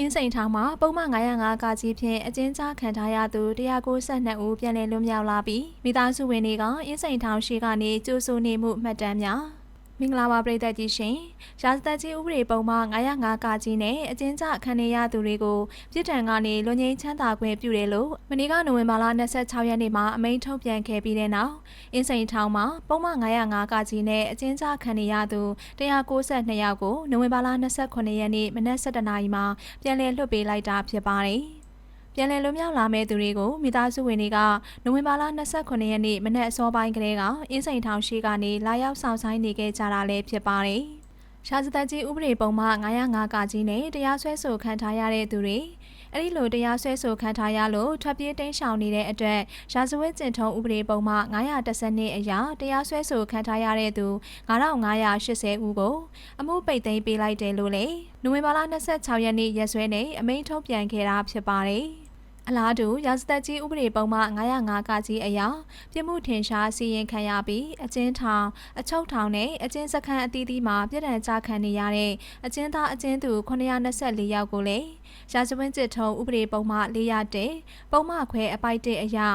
အင်းစိန်ထောင်မှာပုံမှန်905ကကြီးဖြင့်အကျဉ်းချခံထားရသူ192ဦးပြန်လည်လွတ်မြောက်လာပြီးမိသားစုဝင်တွေကအင်းစိန်ထောင်ရှိကနေကြိုးဆိုနေမှုမှတ်တမ်းများ မင်္ဂလာပါပရိသတ်ကြီးရှင်ရာဇသက်ကြီးဥပဒေပုံမှန်905ကကြီးနဲ့အကျဉ်းချခံနေရသူတွေကိုပြည်ထံကနေလွန်ငင်းချမ်းသာခွင့်ပြုတယ်လို့မနေ့ကနိုဝင်ဘာလ26ရက်နေ့မှာအမိန့်ထုတ်ပြန်ခဲ့ပြီးတဲ့နောက်အင်းစိန်ထောင်မှာပုံမှန်905ကကြီးနဲ့အကျဉ်းချခံနေရသူ192ယောက်ကိုနိုဝင်ဘာလ28ရက်နေ့မနက်7:00နာရီမှာပြန်လည်လွှတ်ပေးလိုက်တာဖြစ်ပါတယ်။ ပြန်လည်လွတ်မြောက်လာမဲ့သူတွေကိုမိသားစုဝင်တွေကနိုဝင်ဘာလ29ရက်နေ့မနက်အစောပိုင်းကလေးကအင်းစိန်ထောင်ရှိကနေလာရောက်ဆောင်ဆိုင်နေခဲ့ကြတာလည်းဖြစ်ပါတယ်။ရှားစသက်ကြီးဥပဒေပုံမှ905ကကြီးနဲ့တရားစွဲဆိုခံထားရတဲ့သူတွေအဲ့ဒီလိုတရားစွဲဆိုခံထားရလို့ထွက်ပြေးတိမ်းရှောင်နေတဲ့အတွက်ရာဇဝတ်ကျင့်ထုံးဥပဒေပုံမှ912နှစ်အရာတရားစွဲဆိုခံထားရတဲ့သူ9580ဦးကိုအမှုပိတ်သိမ်းပေးလိုက်တယ်လို့လေနိုဝင်ဘာလ26ရက်နေ့ရက်စွဲနဲ့အမိန့်ထုတ်ပြန်ခဲ့တာဖြစ်ပါတယ် အလားတူရာဇသက်ကြီးဥပဒေပုံမှ905ကကြီးအရာပြစ်မှုထင်ရှားစီရင်ခံရပြီးအကျဉ်းထောင်အချုပ်ထောင်နဲ့အကျဉ်းစခန်းအသီးသီးမှာပြည်ထန်ကြခံနေရတဲ့အကျဉ်းသားအကျဉ်းသူ924ယောက်ကိုလည်းရာဇဝတ်ကျစ်ထုံးဥပဒေပုံမှ401ပုံမှခွဲအပိုက်1အရာ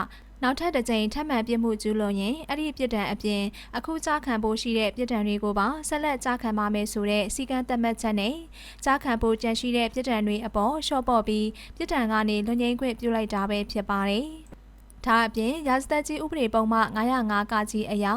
နောက်ထပ်တစ်ကြိမ်ထပ်မံပြစ်မှုကျူးလွန်ရင်အဲ့ဒီပြစ်ဒဏ်အပြင်အခုကြားခံဖို့ရှိတဲ့ပြစ်ဒဏ်တွေကိုပါဆက်လက်ကြားခံပါမယ်ဆိုတဲ့စီကံသတ်မှတ်ချက်နဲ့ကြားခံဖို့ကြန့်ရှိတဲ့ပြစ်ဒဏ်တွေအပေါ်ရှော့ပေါ့ပြီးပြစ်ဒဏ်ကနေလွန်ငင်းခွင့်ပြုလိုက်တာပဲဖြစ်ပါတယ်။ ဒါအပြင်ရာဇသက်ကြီးဥပဒေပုံမှ905ကကြီးအရာ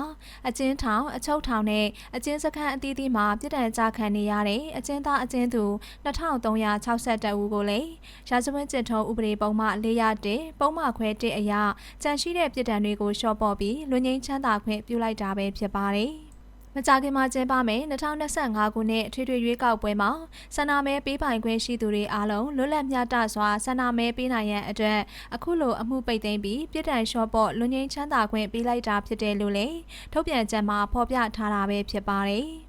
အကျဉ်းထောင်အချုပ်ထောင်နဲ့အကျဉ်းစခန်းအသီးသီးမှာပြည်ထန်ကြခံနေရတဲ့အကျဉ်းသားအကျဉ်းသူ2362ဦးကိုလည်းရာဇဝတ်ကျင့်ထုံးဥပဒေပုံမှ401ပုံမှခွဲ1အရာကြန့်ရှိတဲ့ပြည်ထန်တွေကိုရှော့ပေါ့ပြီးလွန်ငင်းချမ်းသာခွင့်ပြုလိုက်တာပဲဖြစ်ပါတယ်။ မကြခင်မှာကျင်းပမယ်2025ခုနှစ်ထွေထွေရွေးကောက်ပွဲမှာဆန္ဒမဲပေးပိုင်ခွင့်ရှိသူတွေအားလုံးလွတ်လပ်မျှတစွာဆန္ဒမဲပေးနိုင်ရန်အတွက်အခုလိုအမှုပိတ်သိမ်းပြီးပြည်တိုင်လျှော့ပေါ့လွန်ငင်းချမ်းသာခွင့်ပေးလိုက်တာဖြစ်တယ်လို့လည်းထုတ်ပြန်ချက်မှာဖော်ပြထားတာပဲဖြစ်ပါတယ်။